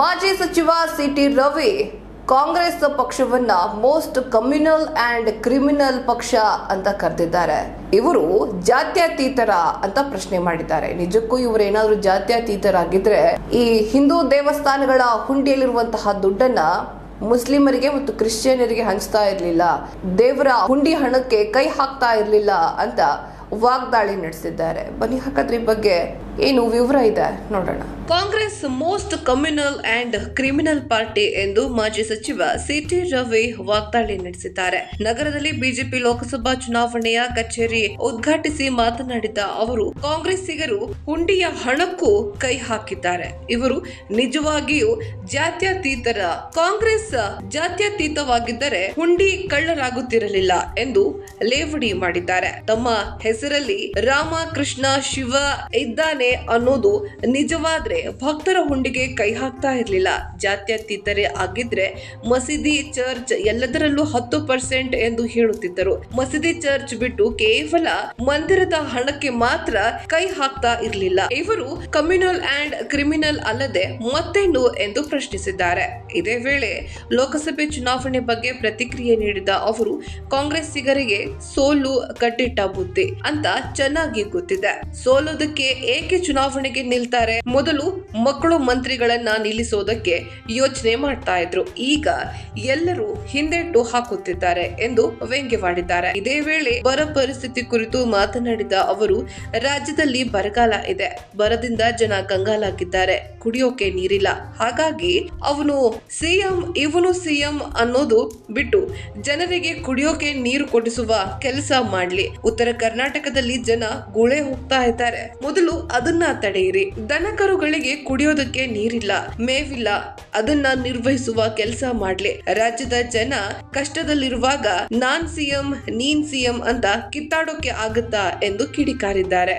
ಮಾಜಿ ಸಚಿವ ಸಿಟಿ ರವಿ, ಕಾಂಗ್ರೆಸ್ ಪಕ್ಷವನ್ನ ಮೋಸ್ಟ್ ಕಮ್ಯುನಲ್ ಅಂಡ್ ಕ್ರಿಮಿನಲ್ ಪಕ್ಷ ಅಂತ ಕರೆದಿದ್ದಾರೆ. ಇವರು ಜಾತ್ಯತೀತರ ಅಂತ ಪ್ರಶ್ನೆ ಮಾಡಿದ್ದಾರೆ. ನಿಜಕ್ಕೂ ಇವರು ಏನಾದ್ರು ಜಾತ್ಯತೀತರಾಗಿದ್ರೆ ಈ ಹಿಂದೂ ದೇವಸ್ಥಾನಗಳ ಹುಂಡಿಯಲ್ಲಿರುವಂತಹ ದುಡ್ಡನ್ನ ಮುಸ್ಲಿಮರಿಗೆ ಮತ್ತು ಕ್ರಿಶ್ಚಿಯನರಿಗೆ ಹಂಚ್ತಾ ಇರಲಿಲ್ಲ. ದೇವರ ಹುಂಡಿ ಹಣಕ್ಕೆ ಕೈ ಹಾಕ್ತಾ ಇರಲಿಲ್ಲ ಅಂತ ವಾಗ್ದಾಳಿ ನಡೆಸಿದ್ದಾರೆ. ಬನಿ ಹಾಗಾದ್ರೆ ಈ ಬಗ್ಗೆ ಏನು ವಿವರ ಇದೆ ನೋಡೋಣ. Congress most communal and criminal party ಎಂದು ಮಾಜಿ ಸಚಿವ ಸಿಟಿ ರವಿ ವಾಗ್ದಾಳಿ ನಡೆಸಿದ್ದಾರೆ. ನಗರದಲ್ಲಿ ಬಿಜೆಪಿ ಲೋಕಸಭಾ ಚುನಾವಣೆಯ ಕಚೇರಿ ಉದ್ಘಾಟಿಸಿ ಮಾತನಾಡಿದ ಅವರು, ಕಾಂಗ್ರೆಸ್ಸಿಗರು ಹುಂಡಿಯ ಹಣಕ್ಕೂ ಕೈ ಹಾಕಿದ್ದಾರೆ. ಇವರು ನಿಜವಾಗಿಯೂ ಜಾತ್ಯತೀತರ, ಕಾಂಗ್ರೆಸ್ ಜಾತ್ಯತೀತವಾಗಿದ್ದರೆ ಹುಂಡಿ ಕಳ್ಳರಾಗುತ್ತಿರಲಿಲ್ಲ ಎಂದು ಲೇವಡಿ ಮಾಡಿದ್ದಾರೆ. ತಮ್ಮ ಹೆಸರಲ್ಲಿ ರಾಮ ಕೃಷ್ಣ ಶಿವ ಇದ್ದಾನೆ ಅನ್ನೋದು ನಿಜವಾದ್ರೆ ಭಕ್ತರ ಹುಂಡಿಗೆ ಕೈ ಹಾಕ್ತಾ ಇರಲಿಲ್ಲ. ಜಾತ್ಯತೀತರೆ ಆಗಿದ್ರೆ ಮಸೀದಿ ಚರ್ಚ್ ಎಲ್ಲದರಲ್ಲೂ ಹತ್ತು ಪರ್ಸೆಂಟ್ ಎಂದು ಹೇಳುತ್ತಿದ್ದರು. ಮಸೀದಿ ಚರ್ಚ್ ಬಿಟ್ಟು ಕೇವಲ ಮಂದಿರದ ಹಣಕ್ಕೆ ಮಾತ್ರ ಕೈ ಹಾಕ್ತಾ ಇರಲಿಲ್ಲ. ಇವರು ಕಮ್ಯುನಲ್ ಅಂಡ್ ಕ್ರಿಮಿನಲ್ ಅಲ್ಲದೆ ಮತ್ತೇನು ಎಂದು ಪ್ರಶ್ನಿಸಿದ್ದಾರೆ. ಇದೇ ವೇಳೆ ಲೋಕಸಭೆ ಚುನಾವಣೆ ಬಗ್ಗೆ ಪ್ರತಿಕ್ರಿಯೆ ನೀಡಿದ ಅವರು, ಕಾಂಗ್ರೆಸ್ಸಿಗರಿಗೆ ಸೋಲು ಕಟ್ಟಿಟ್ಟ ಬುದ್ಧಿ. ಅಂತ ಚೆನ್ನಾಗಿ ಗೊತ್ತಿದೆ. ಸೋಲೋದಕ್ಕೆ ಏಕೆ ಚುನಾವಣೆಗೆ ನಿಲ್ತಾರೆ? ಮೊದಲು ಮಕ್ಕಳು ಮಂತ್ರಿಗಳನ್ನ ನಿಲ್ಲಿಸೋದಕ್ಕೆ ಯೋಚನೆ ಮಾಡ್ತಾ ಇದ್ರು. ಈಗ ಎಲ್ಲರೂ ಹಿಂದೆಟ್ಟು ಹಾಕುತ್ತಿದ್ದಾರೆ ಎಂದು ವ್ಯಂಗ್ಯವಾಡಿದ್ದಾರೆ ಇದೇ ವೇಳೆ ಬರ ಪರಿಸ್ಥಿತಿ ಕುರಿತು ಮಾತನಾಡಿದ ಅವರು, ರಾಜ್ಯದಲ್ಲಿ ಬರಗಾಲ ಇದೆ. ಬರದಿಂದ ಜನ ಕಂಗಾಲಾಗಿದ್ದಾರೆ. ಕುಡಿಯೋಕೆ ನೀರಿಲ್ಲ. ಹಾಗಾಗಿ ಅವನು ಸಿಎಂ, ಇವನು ಸಿಎಂ ಅನ್ನೋದು ಬಿಟ್ಟು ಜನರಿಗೆ ಕುಡಿಯೋಕೆ ನೀರು ಕೊಡಿಸುವ ಕೆಲಸ ಮಾಡ್ಲಿ. ಉತ್ತರ ಕರ್ನಾಟಕದಲ್ಲಿ ಜನ ಗುಳೆ ಹೋಗ್ತಾ ಇದ್ದಾರೆ. ಮೊದಲು ಅದನ್ನ ತಡೆಯಿರಿ. ದನಕರುಗಳಿಗೆ ಕುಡಿಯೋದಕ್ಕೆ ನೀರಿಲ್ಲ, ಮೇವಿಲ್ಲ, ಅದನ್ನ ನಿರ್ವಹಿಸುವ ಕೆಲಸ ಮಾಡ್ಲಿ. ರಾಜ್ಯದ ಜನ ಕಷ್ಟದಲ್ಲಿರುವಾಗ ನಾನ್ ಸಿಎಂ, ನೀನ್ ಸಿಎಂ ಅಂತ ಕಿತ್ತಾಡೋಕೆ ಆಗುತ್ತಾ ಎಂದು ಕಿಡಿಕಾರಿದ್ದಾರೆ.